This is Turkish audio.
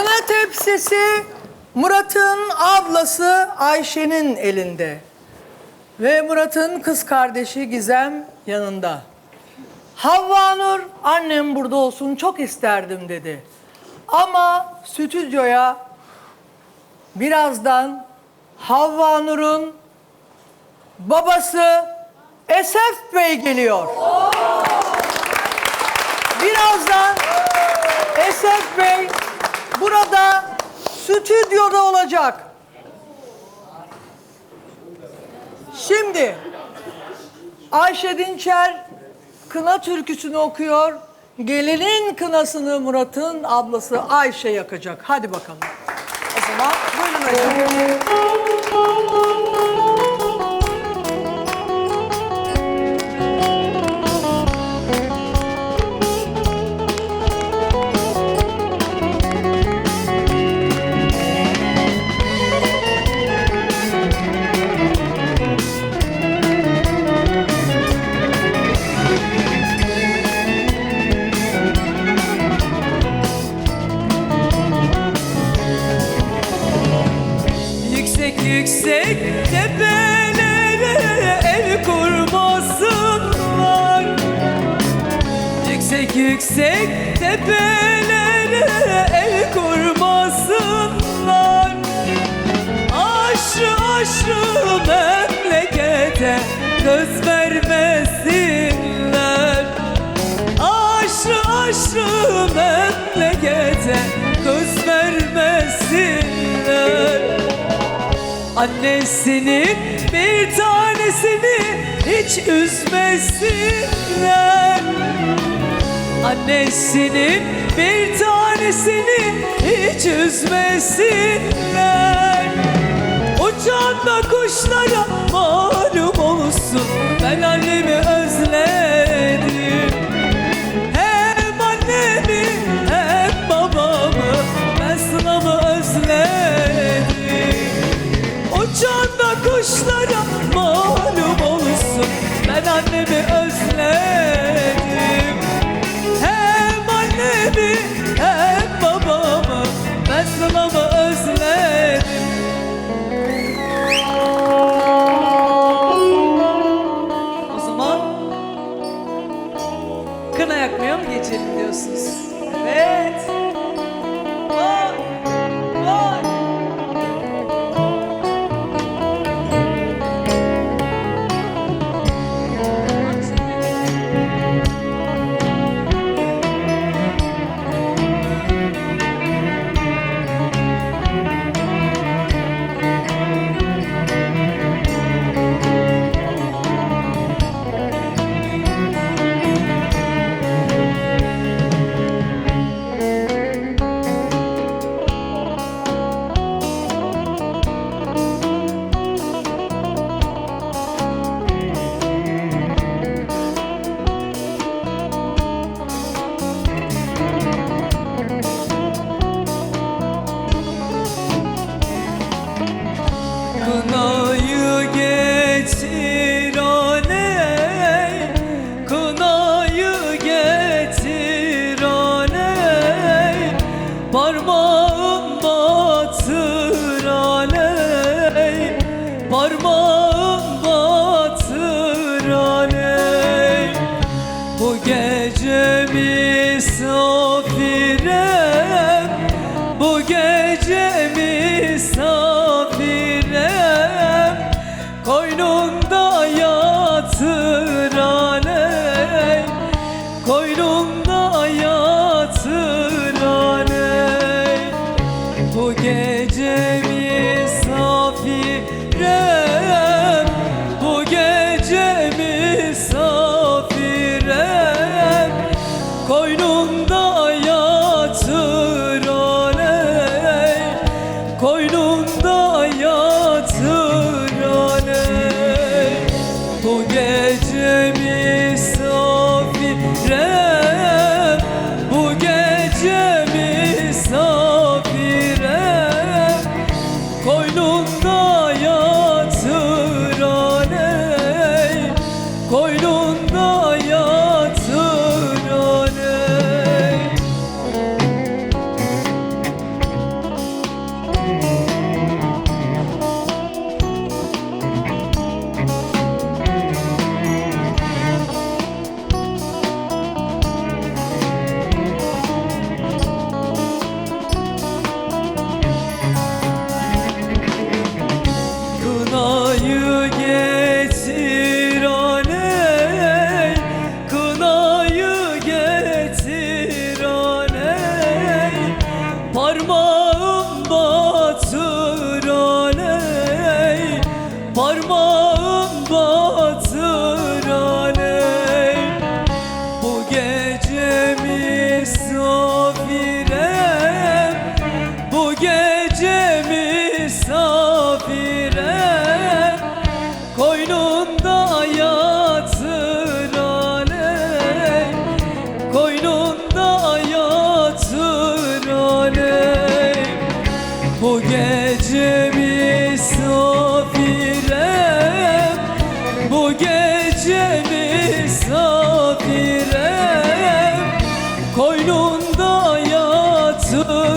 Kına tepsisi Murat'ın ablası Ayşe'nin elinde. Ve Murat'ın kız kardeşi Gizem yanında. Havva Nur annem burada olsun çok isterdim dedi. Ama stüdyoya birazdan Havva Nur'un babası Esef Bey geliyor. Birazdan Esef Bey burada stüdyoda olacak. Şimdi Ayşe Dinçer kına türküsünü okuyor. Gelinin kınasını Murat'ın ablası Ayşe yakacak. Hadi bakalım. O zaman buyurun hocam. Yüksek yüksek tepelere ev kurmasınlar Aşrı aşrı memlekete göz vermesinler. Aşrı aşrı memlekete göz vermesinler. Annesinin bir tanesini hiç üzmesinler Annesinin bir tanesini hiç üzmesinler. Uçan da kuşlara malum olsun. Ben annemi özledim. Hem annemi hem babamı. Ben sınavı özledim. Uçan da kuşlara malum olsun. Ben annemi özledim Parmağım no. hayatına